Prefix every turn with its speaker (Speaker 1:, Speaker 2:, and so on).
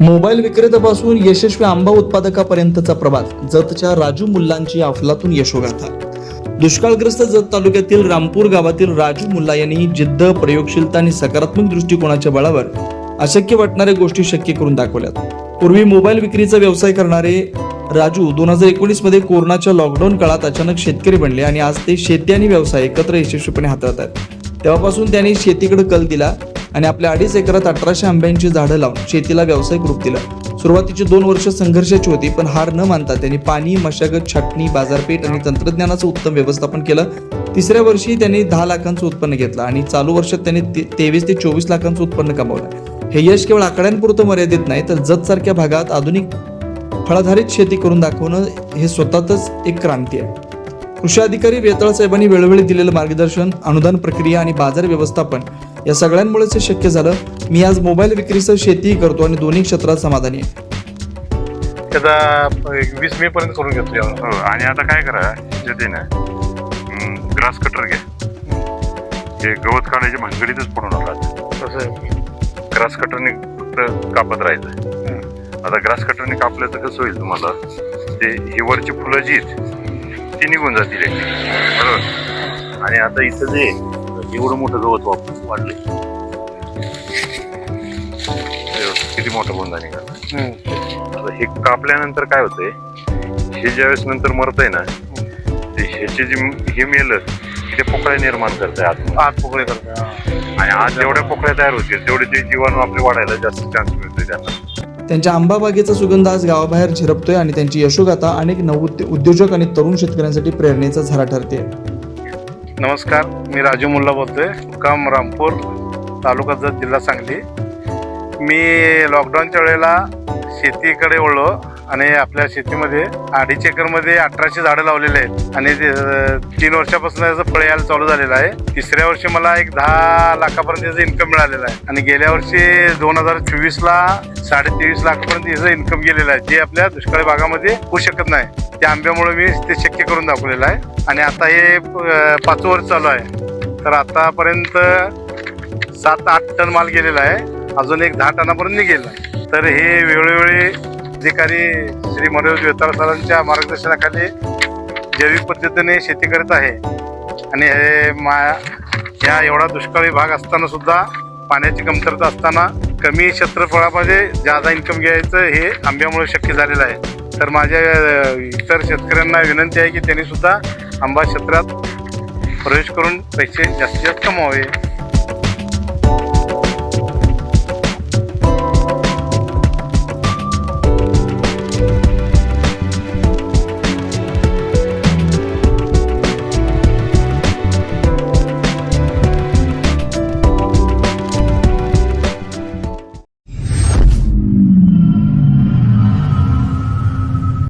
Speaker 1: Mobile विक्रेत्यापासून यशस्वी आंबा उत्पादकापर्यंतचा प्रवास जतच्या राजू मुल्लांची अफलातून यशोगाथा. दुष्काळग्रस्त जत तालुक्यातील रामपूर गावातील राजू मुल्ला यांनी जिद्द प्रयोगशीलता आणि सकारात्मक दृष्टिकोनाच्या बळावर अशक्य वाटणाऱ्या गोष्टी शक्य करून दाखवल्यात. पूर्वी मोबाईल विक्रीचा व्यवसाय करणारे राजू दोन हजार एकोणीसमध्ये कोरोनाच्या लॉकडाऊन काळात अचानक शेतकरी बनले आणि आज ते शेती आणि व्यवसाय एकत्र यशस्वीपणे हाताळत आहेत. तेव्हापासून त्यांनी शेतीकडे कल दिला. आणि आपल्या अडीच एकरात अठराशे आंब्यांची झाडं लावून शेतीला व्यावसायिक रूप दिलं. सुरुवातीची दोन वर्ष संघर्षाची होती पण हार न मानता त्यांनी पाणी मशागत छाटणी बाजारपेठ आणि तंत्रज्ञानाचं उत्तम व्यवस्थापन केलं. तिसऱ्या वर्षी त्यांनी दहा लाखांचं उत्पन्न घेतलं आणि चालू वर्षात त्यांनी तेवीस ते चोवीस लाखांचं उत्पन्न कमावलं. हे यश केवळ आकड्यांपुरतं मर्यादित नाही तर जतसारख्या भागात आधुनिक फळाधारित शेती करून दाखवणं हे स्वतःच एक क्रांती आहे. कृषी अधिकारी वेताळ साहेबांनी वेळोवेळी दिलेलं मार्गदर्शन अनुदान प्रक्रिया आणि बाजार व्यवस्थापन या सगळ्यांमुळेच हे शक्य झालं. मी आज मोबाईल विक्रीसह शेतीही करतो आणि दोन्ही क्षेत्रात समाधानी आहे.
Speaker 2: त्याचा एक वीस मे पर्यंत करून घेतो यावर
Speaker 3: हो आणि आता काय करा ना ग्रास कटर घ्या. हे गवत काढायच्या भानगडीतच पडू नका
Speaker 2: तसं
Speaker 3: ग्रास कटरने फक्त कापत राहायचं. आता ग्रास कटरने कापलं तर कसं होईल तुम्हाला ते ही वरची फुलं जी आहेत ती निघून जातील. बरोबर? आणि आता इथं जे एवढं मोठं गवत वाप वाढले किती मोठं बोंदा निघाला. आता हे कापल्यानंतर काय होतंय हे ज्यावेळेस नंतर मरतंय ना ते ह्याचे जे हे मेलं ते पोकळ्या निर्माण करतंय आत.
Speaker 2: आत पोकळे करतो
Speaker 3: आणि आज जेवढ्या पोकळ्या तयार होतील तेवढे ते जीवाणू आपले वाढायला जास्त चान्स मिळतोय त्यांना.
Speaker 1: त्यांच्या आंबा बागेचा सुगंध आज गावाबाहेर झिरपतोय आणि त्यांची यशोगाथा अनेक नव उद्योजक आणि तरुण शेतकऱ्यांसाठी प्रेरणेचा झरा ठरते
Speaker 2: नमस्कार मी राजू मुल्ला बोलतोय मुक्काम रामपूर तालुका जत जिल्हा सांगली. मी लॉकडाऊनच्या वेळेला शेतीकडे वळलो. आणि आपल्या शेतीमध्ये अडीच एकरमध्ये अठराशे झाडं लावलेले आहेत. आणि ते, तीन वर्षापासून याचं फळ यायला चालू झालेलं आहे. तिसऱ्या वर्षी मला एक दहा लाखापर्यंत याचं इन्कम मिळालेलं आहे. आणि गेल्या वर्षी दोन हजार चोवीसला साडे लाखापर्यंत याचं इन्कम गेलेलं आहे. जे आपल्या दुष्काळी भागामध्ये होऊ शकत नाही. त्या आंब्यामुळे मी ते शक्य करून दाखवलेलं आहे. आणि आता हे पाच वर्ष चालू आहे. तर आतापर्यंत सात आठ टन माल गेलेला आहे. अजून एक दहा टनापर्यंत निघेल. तर हे वेळोवेळी अधिकारी श्री मनोज वेताळ सरांच्या मार्गदर्शनाखाली जैविक पद्धतीने शेती करत आहे. आणि हे मा या एवढा दुष्काळी भाग असताना सुद्धा पाण्याची कमतरता असताना कमी क्षेत्रफळामध्ये जादा इन्कम घ्यायचं हे आंब्यामुळे शक्य झालेलं आहे. तर माझ्या इतर शेतकऱ्यांना विनंती आहे की त्यांनी सुद्धा आंबा क्षेत्रात प्रवेश करून पैसे जास्तीत जास्त कमावे